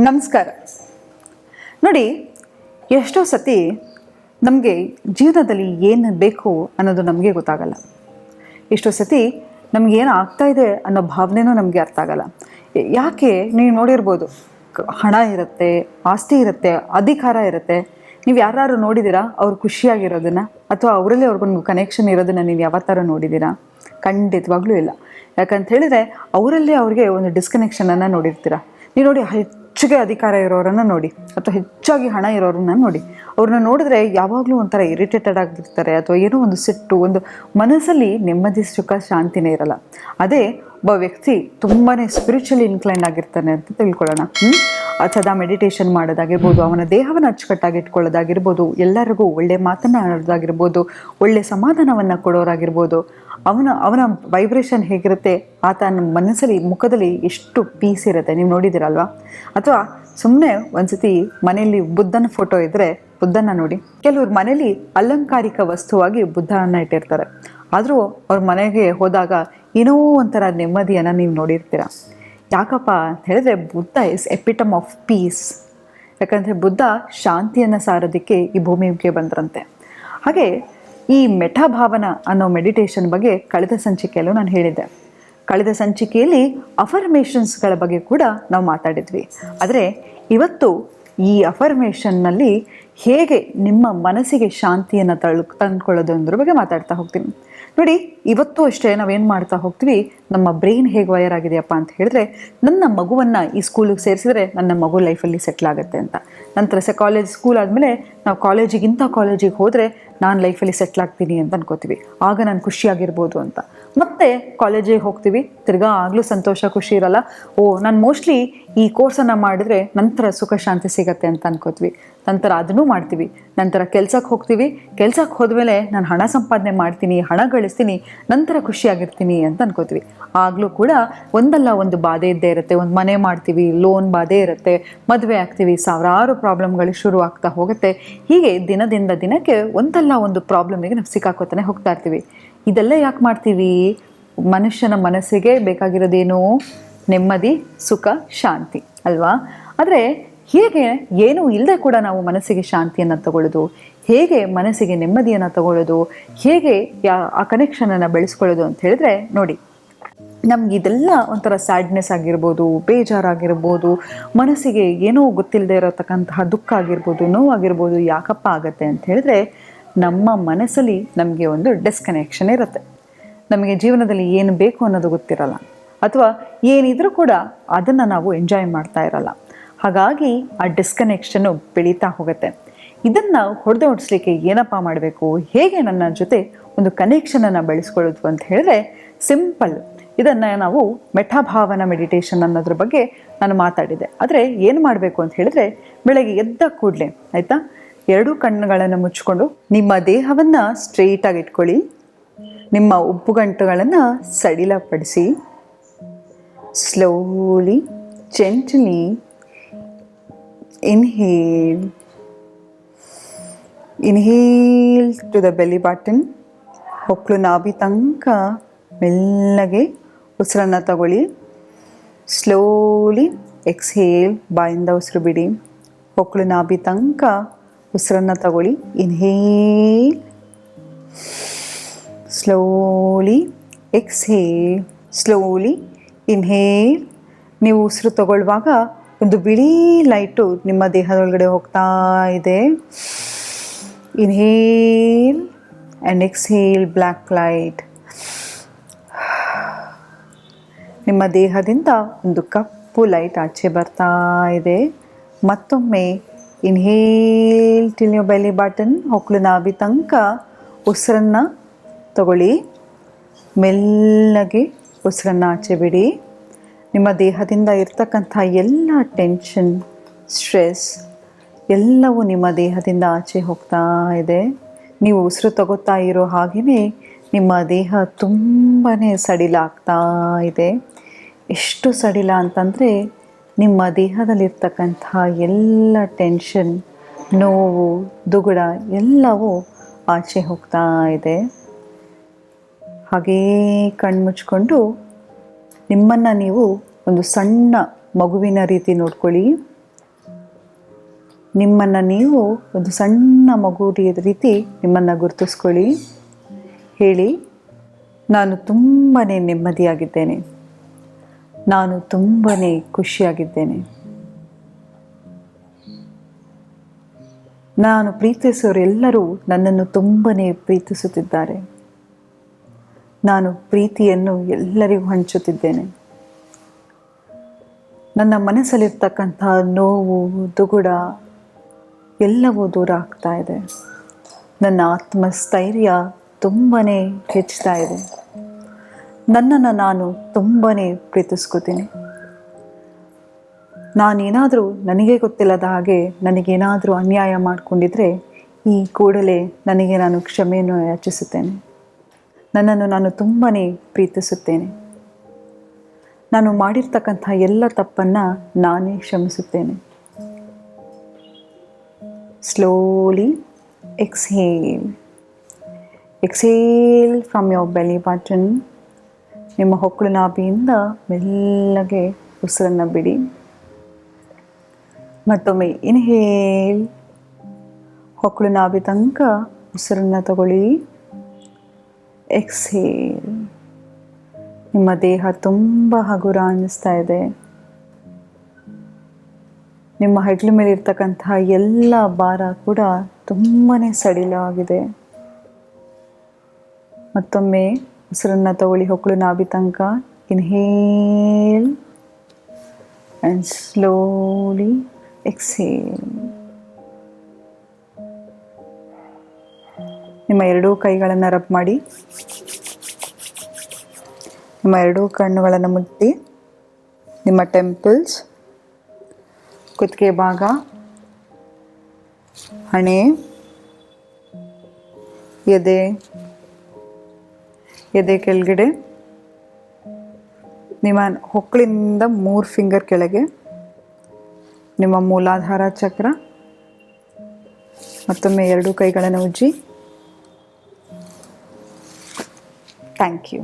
ನಮಸ್ಕಾರ. ನೋಡಿ, ಎಷ್ಟೋ ಸತಿ ನಮಗೆ ಜೀವನದಲ್ಲಿ ಏನು ಬೇಕು ಅನ್ನೋದು ನಮಗೆ ಗೊತ್ತಾಗಲ್ಲ. ಎಷ್ಟೋ ಸತಿ ನಮ್ಗೆ ಏನು ಆಗ್ತಾ ಇದೆ ಅನ್ನೋ ಭಾವನೆನೂ ನಮಗೆ ಅರ್ಥ ಆಗಲ್ಲ. ಯಾಕೆ? ನೀವು ನೋಡಿರ್ಬೋದು ಹಣ ಇರುತ್ತೆ, ಆಸ್ತಿ ಇರುತ್ತೆ, ಅಧಿಕಾರ ಇರುತ್ತೆ. ನೀವು ಯಾರು ನೋಡಿದ್ದೀರಾ ಅವ್ರು ಖುಷಿಯಾಗಿರೋದನ್ನು? ಅಥವಾ ಅವರಲ್ಲಿ ಅವ್ರಿಗೊಂದು ಕನೆಕ್ಷನ್ ಇರೋದನ್ನು ನೀವು ಯಾವತ್ತಾರು ನೋಡಿದ್ದೀರಾ? ಖಂಡಿತವಾಗ್ಲೂ ಇಲ್ಲ. ಯಾಕಂತ ಹೇಳಿದ್ರೆ, ಅವರಲ್ಲಿ ಅವ್ರಿಗೆ ಒಂದು ಡಿಸ್ಕನೆಕ್ಷನನ್ನು ನೋಡಿರ್ತೀರ? ನೀವು ನೋಡಿ ಹೆಚ್ಚಿಗೆ ಅಧಿಕಾರ ಇರೋರನ್ನು ನೋಡಿ, ಅಥವಾ ಹೆಚ್ಚಾಗಿ ಹಣ ಇರೋರನ್ನ ನೋಡಿ. ಅವ್ರನ್ನ ನೋಡಿದ್ರೆ ಯಾವಾಗಲೂ ಒಂಥರ ಇರಿಟೇಟೆಡ್ ಆಗಿರ್ತಾರೆ ಅಥವಾ ಏನೋ ಒಂದು ಸಿಟ್ಟು, ಒಂದು ಮನಸ್ಸಲ್ಲಿ ನೆಮ್ಮದಿ, ಸುಖ, ಶಾಂತಿನೇ ಇರಲ್ಲ. ಅದೇ ಒಬ್ಬ ವ್ಯಕ್ತಿ ತುಂಬಾ ಸ್ಪಿರಿಚುವಲಿ ಇನ್ಕ್ಲೈನ್ ಆಗಿರ್ತಾನೆ ಅಂತ ತಿಳ್ಕೊಳ್ಳೋಣ. ಸದಾ ಮೆಡಿಟೇಷನ್ ಮಾಡೋದಾಗಿರ್ಬೋದು, ಅವನ ದೇಹವನ್ನು ಅಚ್ಚುಕಟ್ಟಾಗಿ ಇಟ್ಕೊಳ್ಳೋದಾಗಿರ್ಬೋದು, ಎಲ್ಲರಿಗೂ ಒಳ್ಳೆ ಮಾತನ್ನು ಆಡೋದಾಗಿರ್ಬೋದು, ಒಳ್ಳೆ ಸಮಾಧಾನವನ್ನು ಕೊಡೋರಾಗಿರ್ಬೋದು ಅವನ ಅವನ ವೈಬ್ರೇಷನ್ ಹೇಗಿರುತ್ತೆ? ಆತ ನಮ್ಮ ಮನಸ್ಸಲ್ಲಿ, ಮುಖದಲ್ಲಿ ಎಷ್ಟು ಪೀಸ್ ಇರುತ್ತೆ? ನೀವು ನೋಡಿದ್ದೀರಲ್ವಾ? ಅಥವಾ ಸುಮ್ಮನೆ ಒಂದ್ಸತಿ ಮನೆಯಲ್ಲಿ ಬುದ್ಧನ ಫೋಟೋ ಇದ್ದರೆ ಬುದ್ಧನ ನೋಡಿ. ಕೆಲವ್ರು ಮನೆಯಲ್ಲಿ ಅಲಂಕಾರಿಕ ವಸ್ತುವಾಗಿ ಬುದ್ಧನ ಇಟ್ಟಿರ್ತಾರೆ. ಆದರೂ ಅವ್ರ ಮನೆಗೆ ಹೋದಾಗ ಏನೋ ಒಂಥರ ನೆಮ್ಮದಿಯನ್ನು ನೀವು ನೋಡಿರ್ತೀರ. ಯಾಕಪ್ಪ ಅಂತ ಹೇಳಿದ್ರೆ Buddha is epitome of peace ಯಾಕಂದರೆ ಬುದ್ಧ ಶಾಂತಿಯನ್ನು ಸಾರೋದಕ್ಕೆ ಈ ಭೂಮಿಗೆ ಬಂದ್ರಂತೆ. ಹಾಗೆ ಈ ಮೆಟಾಭಾವನ ಅನ್ನೋ ಮೆಡಿಟೇಷನ್ ಬಗ್ಗೆ ಕಳೆದ ಸಂಚಿಕೆಯಲ್ಲೂ ನಾನು ಹೇಳಿದ್ದೆ. ಕಳೆದ ಸಂಚಿಕೆಯಲ್ಲಿ ಅಫರ್ಮೇಷನ್ಸ್ಗಳ ಬಗ್ಗೆ ಕೂಡ ನಾವು ಮಾತಾಡಿದ್ವಿ. ಆದರೆ ಇವತ್ತು ಈ ಅಫರ್ಮೇಷನ್ನಲ್ಲಿ ಹೇಗೆ ನಿಮ್ಮ ಮನಸ್ಸಿಗೆ ಶಾಂತಿಯನ್ನು ತಳ್ ತಂದ್ಕೊಳ್ಳೋದು ಅನ್ನೋದ್ರ ಬಗ್ಗೆ ಮಾತಾಡ್ತಾ ಹೋಗ್ತೀನಿ. ನೋಡಿ, ಇವತ್ತು ಅಷ್ಟೇ ನಾವೇನು ಮಾಡ್ತಾ ಹೋಗ್ತೀವಿ? ನಮ್ಮ ಬ್ರೈನ್ ಹೇಗೆ ವಯರ್ ಆಗಿದೆಯಪ್ಪ ಅಂತ ಹೇಳಿದ್ರೆ, ನನ್ನ ಮಗುವನ್ನು ಈ ಸ್ಕೂಲಿಗೆ ಸೇರಿಸಿದ್ರೆ ನನ್ನ ಮಗು ಲೈಫಲ್ಲಿ ಸೆಟ್ಲ್ ಆಗುತ್ತೆ ಅಂತ. ನಂತರ ಸೆ ಕಾಲೇಜ್ ಸ್ಕೂಲ್ ಆದಮೇಲೆ ನಾವು ಕಾಲೇಜಿಗಿಂತ ಕಾಲೇಜಿಗೆ ಹೋದರೆ ನಾನು ಲೈಫಲ್ಲಿ ಸೆಟ್ಲ್ ಆಗ್ತೀನಿ ಅಂತ ಅನ್ಕೋತೀವಿ. ಆಗ ನಾನು ಖುಷಿಯಾಗಿರ್ಬೋದು ಅಂತ. ಮತ್ತೆ ಕಾಲೇಜಿಗೆ ಹೋಗ್ತೀವಿ. ತಿರ್ಗಾ ಆಗಲೂ ಸಂತೋಷ, ಖುಷಿ ಇರಲ್ಲ. ಓ, ನಾನು ಮೋಸ್ಟ್ಲಿ ಈ ಕೋರ್ಸನ್ನು ಮಾಡಿದ್ರೆ ನಂತರ ಸುಖ, ಶಾಂತಿ ಸಿಗತ್ತೆ ಅಂತ ಅನ್ಕೋತೀವಿ. ನಂತರ ಅದನ್ನು ಮಾಡ್ತೀವಿ. ನಂತರ ಕೆಲ್ಸಕ್ಕೆ ಹೋಗ್ತೀವಿ. ಕೆಲ್ಸಕ್ಕೆ ಹೋದ್ಮೇಲೆ ನಾನು ಹಣ ಸಂಪಾದನೆ ಮಾಡ್ತೀನಿ, ಹಣ ಗಳಿಸ್ತೀನಿ, ನಂತರ ಖುಷಿಯಾಗಿರ್ತೀನಿ ಅಂತ ಅನ್ಕೋತೀವಿ. ಆಗಲೂ ಕೂಡ ಒಂದಲ್ಲ ಒಂದು ಬಾಧೆ ಇದ್ದೇ ಇರುತ್ತೆ. ಒಂದು ಮನೆ ಮಾಡ್ತೀವಿ ಲೋನ್ ಬಾಧೆ ಇರುತ್ತೆ, ಮದುವೆ ಆಗ್ತೀವಿ, ಸಾವಿರಾರು ಪ್ರಾಬ್ಲಮ್ಗಳು ಶುರು ಆಗ್ತಾ ಹೋಗುತ್ತೆ. ಹೀಗೆ ದಿನದಿಂದ ದಿನಕ್ಕೆ ಒಂದಲ್ಲ ಒಂದು ಪ್ರಾಬ್ಲಮಿಗೆ ನಾವು ಸಿಕ್ಕಾಕೋತಾನೆ ಹೋಗ್ತಾ ಇರ್ತೀವಿ. ಇದೆಲ್ಲ ಯಾಕೆ ಮಾಡ್ತೀವಿ? ಮನುಷ್ಯನ ಮನಸ್ಸಿಗೆ ಬೇಕಾಗಿರೋದೇನು? ನೆಮ್ಮದಿ, ಸುಖ, ಶಾಂತಿ, ಅಲ್ವಾ? ಆದರೆ ಹೇಗೆ ಏನೂ ಇಲ್ಲದೆ ಕೂಡ ನಾವು ಮನಸ್ಸಿಗೆ ಶಾಂತಿಯನ್ನು ತಗೊಳ್ಳೋದು? ಹೇಗೆ ಮನಸ್ಸಿಗೆ ನೆಮ್ಮದಿಯನ್ನು ತಗೊಳ್ಳೋದು? ಹೇಗೆ ಆ ಕನೆಕ್ಷನನ್ನು ಬೆಳೆಸ್ಕೊಳ್ಳೋದು ಅಂತ ಹೇಳಿದ್ರೆ ನೋಡಿ, ನಮ್ಗೆ ಇದೆಲ್ಲ ಒಂಥರ ಸ್ಯಾಡ್ನೆಸ್ ಆಗಿರ್ಬೋದು, ಬೇಜಾರಾಗಿರ್ಬೋದು, ಮನಸ್ಸಿಗೆ ಏನೋ ಗೊತ್ತಿಲ್ಲದೆ ಇರತಕ್ಕಂತಹ ದುಃಖ ಆಗಿರ್ಬೋದು, ನೋವಾಗಿರ್ಬೋದು, ಯಾಕಪ್ಪ ಆಗತ್ತೆ ಅಂತ ಹೇಳಿದ್ರೆ ನಮ್ಮ ಮನಸ್ಸಲ್ಲಿ ನಮಗೆ ಒಂದು ಡಿಸ್ಕನೆಕ್ಷನ್ ಇರುತ್ತೆ. ನಮಗೆ ಜೀವನದಲ್ಲಿ ಏನು ಬೇಕು ಅನ್ನೋದು ಗೊತ್ತಿರಲ್ಲ. ಅಥವಾ ಏನಿದ್ರೂ ಕೂಡ ಅದನ್ನು ನಾವು ಎಂಜಾಯ್ ಮಾಡ್ತಾ ಇರಲ್ಲ. ಹಾಗಾಗಿ ಆ ಡಿಸ್ಕನೆಕ್ಷನ್ನು ಬೆಳೀತಾ ಹೋಗುತ್ತೆ. ಇದನ್ನು ಹೊಡೆದು ಹೊಡಿಸ್ಲಿಕ್ಕೆ ಏನಪ್ಪ ಮಾಡಬೇಕು? ಹೇಗೆ ನನ್ನ ಜೊತೆ ಒಂದು ಕನೆಕ್ಷನನ್ನು ಬೆಳೆಸ್ಕೊಳ್ಳೋದು ಅಂತ ಹೇಳಿದ್ರೆ ಸಿಂಪಲ್ ಇದನ್ನು ನಾವು ಮೆಟಾಭಾವನ ಮೆಡಿಟೇಷನ್ ಅನ್ನೋದ್ರ ಬಗ್ಗೆ ನಾನು ಮಾತಾಡಿದೆ ಆದರೆ ಏನು ಮಾಡಬೇಕು ಅಂತ ಹೇಳಿದ್ರೆ, ಬೆಳಗ್ಗೆ ಎದ್ದ ಕೂಡಲೇ, ಆಯಿತಾ? ಎರಡೂ ಕಣ್ಣುಗಳನ್ನು ಮುಚ್ಚಿಕೊಂಡು ನಿಮ್ಮ ದೇಹವನ್ನು ಸ್ಟ್ರೈಟಾಗಿ ಇಟ್ಕೊಳ್ಳಿ. ನಿಮ್ಮ ಉಪ್ಪುಗಂಟುಗಳನ್ನು ಸಡಿಲಪಡಿಸಿ. Slowly gently inhale inhale to the belly button ಹೊಕ್ಕಳು ನಾಭಿ ತನಕ ಮೆಲ್ಲಗೆ ಉಸಿರನ್ನು ತಗೊಳ್ಳಿ ಸ್ಲೋಲಿ ಎಕ್ಸ್ಹೇಲ್ ಬಾಯಿಂದ ಉಸಿರು ಬಿಡಿ ಹೊಕ್ಕಳು ನಾಭಿ ತನಕ ಉಸಿರನ್ನು ತಗೊಳ್ಳಿ inhale slowly exhale slowly inhale ನೀವು ಉಸಿರು ತಗೊಳ್ಳುವಾಗ ಒಂದು ಬಿಳಿ ಲೈಟು ನಿಮ್ಮ ದೇಹದೊಳಗಡೆ ಹೋಗ್ತಾ ಇದೆ. Inhale and exhale black light ನಿಮ್ಮ ದೇಹದಿಂದ ಒಂದು ಕಪ್ಪು ಲೈಟ್ ಆಚೆ ಬರ್ತಾ ಇದೆ. ಮತ್ತೊಮ್ಮೆ ಇನ್ಹೇಲ್ ಟಿಲ್ ಯೋ ಬೆಲಿ ಬಟನ್ ಹೊಕ್ಕಳು ನಾಭಿ ತನಕ ಉಸಿರನ್ನು ತಗೊಳ್ಳಿ. ಮೆಲ್ಲಗೆ ಉಸಿರನ್ನು ಆಚೆ ಬಿಡಿ. ನಿಮ್ಮ ದೇಹದಿಂದ ಇರ್ತಕ್ಕಂಥ ಎಲ್ಲ ಟೆನ್ಷನ್, ಸ್ಟ್ರೆಸ್ ಎಲ್ಲವೂ ನಿಮ್ಮ ದೇಹದಿಂದ ಆಚೆ ಹೋಗ್ತಾ ಇದೆ. ನೀವು ಉಸಿರು ತಗೋತಾ ಇರೋ ಹಾಗೆಯೇ ನಿಮ್ಮ ದೇಹ ತುಂಬಾ ಸಡಿಲಾಗ್ತಾ ಇದೆ. ಎಷ್ಟು ಸಡಿಲ ಅಂತಂದರೆ ನಿಮ್ಮ ದೇಹದಲ್ಲಿರ್ತಕ್ಕಂಥ ಎಲ್ಲ ಟೆನ್ಷನ್, ನೋವು, ದುಗುಡ ಎಲ್ಲವೂ ಆಚೆ ಹೋಗ್ತಾ ಇದೆ. ಹಾಗೇ ಕಣ್ಮುಚ್ಕೊಂಡು ನಿಮ್ಮನ್ನು ನೀವು ಒಂದು ಸಣ್ಣ ಮಗುವಿನ ರೀತಿ ನೋಡ್ಕೊಳ್ಳಿ. ನಿಮ್ಮನ್ನು ನೀವು ಒಂದು ಸಣ್ಣ ಮಗು ರೀತಿ ನಿಮ್ಮನ್ನು ಗುರುತಿಸ್ಕೊಳ್ಳಿ. ಹೇಳಿ, ನಾನು ತುಂಬಾ ನೆಮ್ಮದಿಯಾಗಿದ್ದೇನೆ. ನಾನು ತುಂಬಾ ಖುಷಿಯಾಗಿದ್ದೇನೆ. ನಾನು ಪ್ರೀತಿಸೋರೆಲ್ಲರೂ ನನ್ನನ್ನು ತುಂಬಾ ಪ್ರೀತಿಸುತ್ತಿದ್ದಾರೆ. ನಾನು ಪ್ರೀತಿಯನ್ನು ಎಲ್ಲರಿಗೂ ಹಂಚುತ್ತಿದ್ದೇನೆ. ನನ್ನ ಮನಸ್ಸಲ್ಲಿರ್ತಕ್ಕಂಥ ನೋವು, ದುಗುಡ ಎಲ್ಲವೂ ದೂರ ಆಗ್ತಾ ಇದೆ. ನನ್ನ ಆತ್ಮಸ್ಥೈರ್ಯ ತುಂಬಾ ಹೆಚ್ಚುತ್ತಾ ಇದೆ. ನನ್ನನ್ನು ನಾನು ತುಂಬಾ ಪ್ರೀತಿಸ್ಕೋತೀನಿ. ನಾನೇನಾದರೂ ನನಗೆ ಗೊತ್ತಿಲ್ಲದ ಹಾಗೆ ನನಗೇನಾದರೂ ಅನ್ಯಾಯ ಮಾಡಿಕೊಂಡಿದ್ರೆ ಈ ಕೂಡಲೇ ನನಗೆ ನಾನು ಕ್ಷಮೆಯನ್ನು ಯಾಚಿಸುತ್ತೇನೆ. ನನ್ನನ್ನು ನಾನು ತುಂಬಾ ಪ್ರೀತಿಸುತ್ತೇನೆ. ನಾನು ಮಾಡಿರ್ತಕ್ಕಂಥ ಎಲ್ಲ ತಪ್ಪನ್ನು ನಾನೇ ಕ್ಷಮಿಸುತ್ತೇನೆ. Slowly exhale exhale from your belly button ನಿಮ್ಮ ಹೊಕ್ಕಳು ನಾಭಿಯಿಂದ ಮೆಲ್ಲಗೆ ಉಸಿರನ್ನು ಬಿಡಿ. ಮತ್ತೊಮ್ಮೆ ಇನ್ಹೇಲ್ ಹೊಕ್ಕಳು ನಾಭಿ ತನಕ ಉಸಿರನ್ನು ತಗೊಳ್ಳಿ. ಎಕ್ಸ್ಹೇಲ್ ನಿಮ್ಮ ದೇಹ ತುಂಬ ಹಗುರ ಅನ್ನಿಸ್ತಾ ಇದೆ. ನಿಮ್ಮ ಹೆಗ್ಲ ಮೇಲೆ ಇರ್ತಕ್ಕಂತಹ ಎಲ್ಲ ಭಾರ ಕೂಡ ತುಂಬಾ ಸಡಿಲವಾಗಿದೆ. ಮತ್ತೊಮ್ಮೆ ಉಸಿರನ್ನು ತಗೊಳ್ಳಿ ಹೊಕ್ಕಳು ನಾಭಿ ತನಕ. ಇನ್ಹೇಲ್ ಆ್ಯಂಡ್ ಸ್ಲೋಲಿ ಎಕ್ಸೇಲ್ ನಿಮ್ಮ ಎರಡೂ ಕೈಗಳನ್ನು ರಬ್ ಮಾಡಿ. ನಿಮ್ಮ ಎರಡೂ ಕಣ್ಣುಗಳನ್ನು ಮುಟ್ಟಿ. ನಿಮ್ಮ ಟೆಂಪಲ್ಸ್ ಕುತ್ತಿಗೆ ಭಾಗ, ಹಣೆ, ಎದೆ ಎದೆ ಕೆಳಗಡೆ. ನಿಮ್ಮ ಹೊಕ್ಕಳಿಂದ ಮೂರು ಫಿಂಗರ್ ಕೆಳಗೆ. ನಿಮ್ಮ ಮೂಲಾಧಾರ ಚಕ್ರ. ಮತ್ತೊಮ್ಮೆ ಎರಡು ಕೈಗಳನ್ನು ಉಜ್ಜಿ. Thank you